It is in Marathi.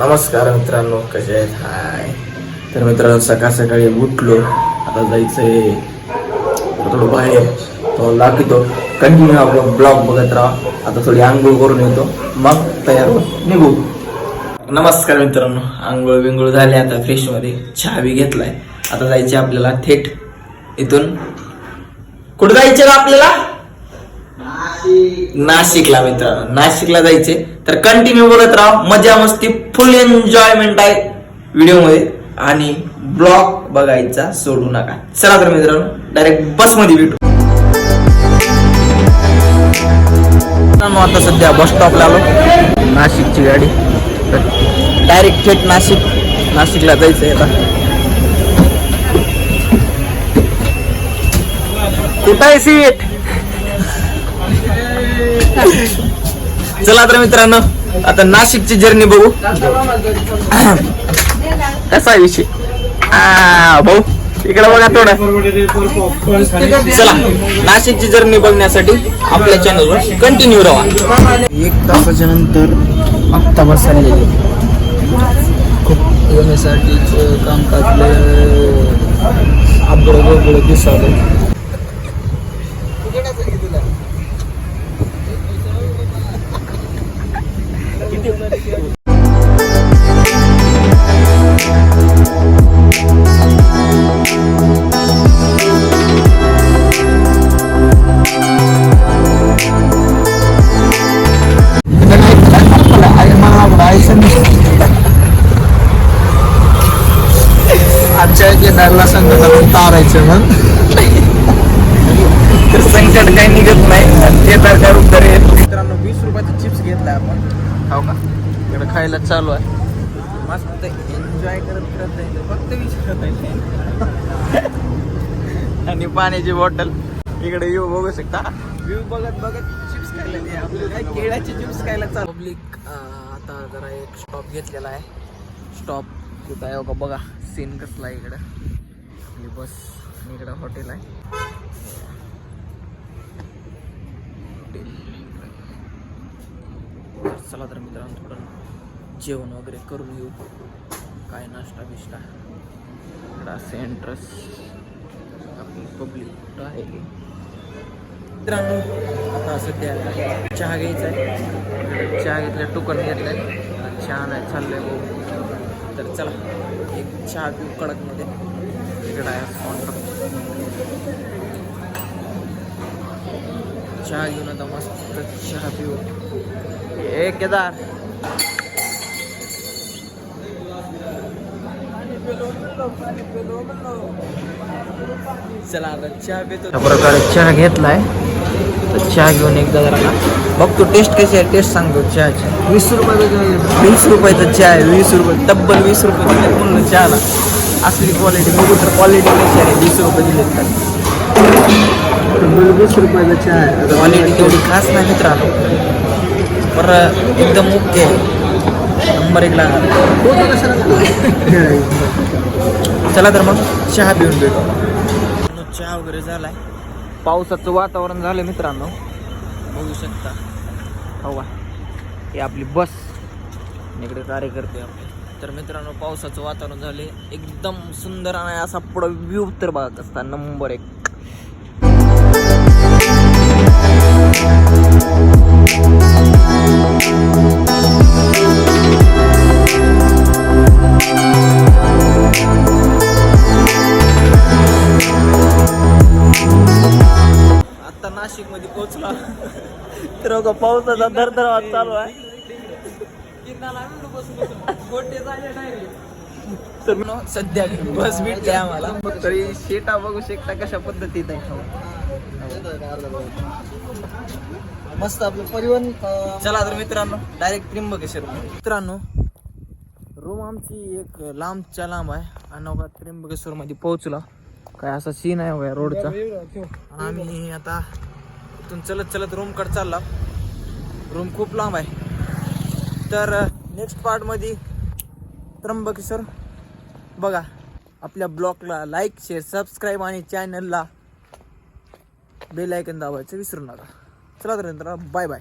नमस्कार मित्रांनो कसे आहेत? हाय. तर मित्रांनो सकाळ सकाळी उठलो. आता जायचंय. थोडं बाहेर. तो दाखवतो. कंटिन्यू आपलं ब्लॉग बघत राहा. आता थोडी आंघोळ करून येतो. मग तयार निघू. नमस्कार मित्रांनो. आंघोळ बिंघोळ झाले. आता फ्रेशमध्ये चहा बी घेतलाय. आता जायचे आपल्याला थेट. इथून. कुठं जायचं आपल्याला? नाशिकला मित्रांनो नाशिकला जायचे. तर कंटिन्यू बोलत राहा. मजा मस्ती फुल एन्जॉयमेंट आहे व्हिडिओमध्ये. आणि ब्लॉग बघायचा सोडू नका. चला तर मित्रांनो डायरेक्ट बसमध्ये भेटू. मित्रांनो आता सध्या बस स्टॉपला आलो. नाशिकची गाडी. डायरेक्ट थेट नाशिक नाशिकला जायचंय आता. कुठं आहे सीट चला तर मित्रांनो आता नाशिकची जर्नी बघू. कसा आहे विषय? आ, भाऊ इकडे बघा थोडं. चला नाशिकची जर्नी बघण्यासाठी आपल्या चॅनलवर कंटिन्यू राहा एक तासाच्या नंतर आत्ता बस चाललेली खूप कामकाज आबळ वगळ दिसावं तारायचं मग. तर संकट काही निघत नाही. ते तर काय उत्तर येत मित्रांनो वीस रुपयाचे चिप्स घेतलाय आपण. हो का? इकडे खायला चालू आहे. मस्त एन्जॉय करत करत जायचं फक्त वीस रुपये आणि पाण्याची बॉटल इकडे येऊ बघू शकता. व्ह्यू बघत बघत चिप्स खायला नाही आपल्याला केळ्याचे चिप्स खायला चालू. पब्लिक आता जरा एक स्टॉप घेतलेला आहे. स्टॉप कुठं आहे का? बघा सीन कसला आहे इकडं. बस. आणि इकडं हॉटेल आहे. चला तर मित्रांनो थोडं जेवण वगैरे करून येऊ. काय नाश्ता बिष्टा? इकडं सेंट्रस आपली पब्लिक कुठं आहे? मित्रांनो आता सध्या चहा घ्यायचा आहे. चहा घेतल्या टोकन घेतलाय. चहा नाही चाललंय भाऊ. तर चला एक चहा पिऊ कडकमध्ये. इकडं आहे काउंटर चहा घेऊन आता मस्त चहा पिऊ. ए केदार. चला आता चहा पितो. प्रकारे चहा घेतलाय. तर चहा घेऊन एकदा जरा बघ तू टेस्ट कशी आहे टेस्ट सांगतो चहाची. वीस रुपयाचा वीस रुपयाचा चहा आहे वीस रुपये तब्बल वीस रुपये. चहाला. असली क्वालिटी बघू तर क्वालिटी कशी आहे? वीस रुपये दिले तर. वीस रुपयाचा चहा आहे क्वालिटी तेवढी खास नाही मित्रांनो पर एकदम ओके नंबर एक लागणार चला तर मग चहा पिऊन भेटू. चहा वगैरे झालाय. पावसाचं वातावरण झालं मित्रांनो. बघू शकता. हवा. ही आपली बस. इकडे कार्यकर्ते आपले. तर मित्रांनो पावसाचं वातावरण झाले एकदम सुंदर आणि असा पुढं व्ह्यू तर बघत असता नंबर एक. आता नाशिकमध्ये पोहोचला. तर पावसाचा धरधर चालू आहे. तर सध्या बस भेटते आम्हाला. तरी शेटा बघू शकता कशा पद्धतीत आहे. मस्त आपलं परिवहन चला तर मित्रांनो डायरेक्ट त्र्यंबकेश्वर. मित्रांनो रूम आमची एक लांबच्या लांब आहे. अनोखा त्र्यंबकेश्वर मध्ये पोहोचला. काय असा सीन आहे हो रोडचा आम्ही आता इथून चलत चलत रूम कड चालला. रूम खूप लांब आहे. तर नेक्स्ट पार्टमध्ये त्र्यंबकेश्वर. बघा आपल्या ब्लॉगला लाईक शेअर सबस्क्राईब आणि चॅनलला बेल आयकन दाबायचं विसरू नका. चला तर बाय बाय